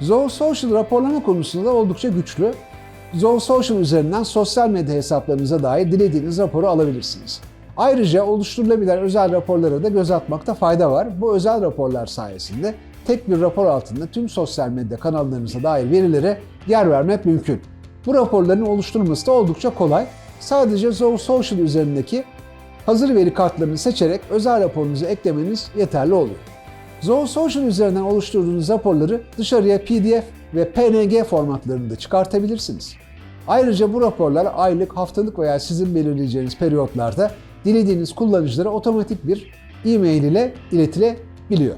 Zoho Social raporlama konusunda oldukça güçlü. Zoho Social üzerinden sosyal medya hesaplarınıza dair dilediğiniz raporu alabilirsiniz. Ayrıca oluşturulabilen özel raporlara da göz atmakta fayda var. Bu özel raporlar sayesinde tek bir rapor altında tüm sosyal medya kanallarınıza dair verilere yer vermek mümkün. Bu raporların oluşturulması da oldukça kolay. Sadece Zoho Social üzerindeki hazır veri kartlarını seçerek özel raporunuzu eklemeniz yeterli oluyor. Zoho Social üzerinden oluşturduğunuz raporları dışarıya PDF ve PNG formatlarında çıkartabilirsiniz. Ayrıca bu raporlar aylık, haftalık veya sizin belirleyeceğiniz periyotlarda dilediğiniz kullanıcılara otomatik bir e-mail ile iletilebiliyor.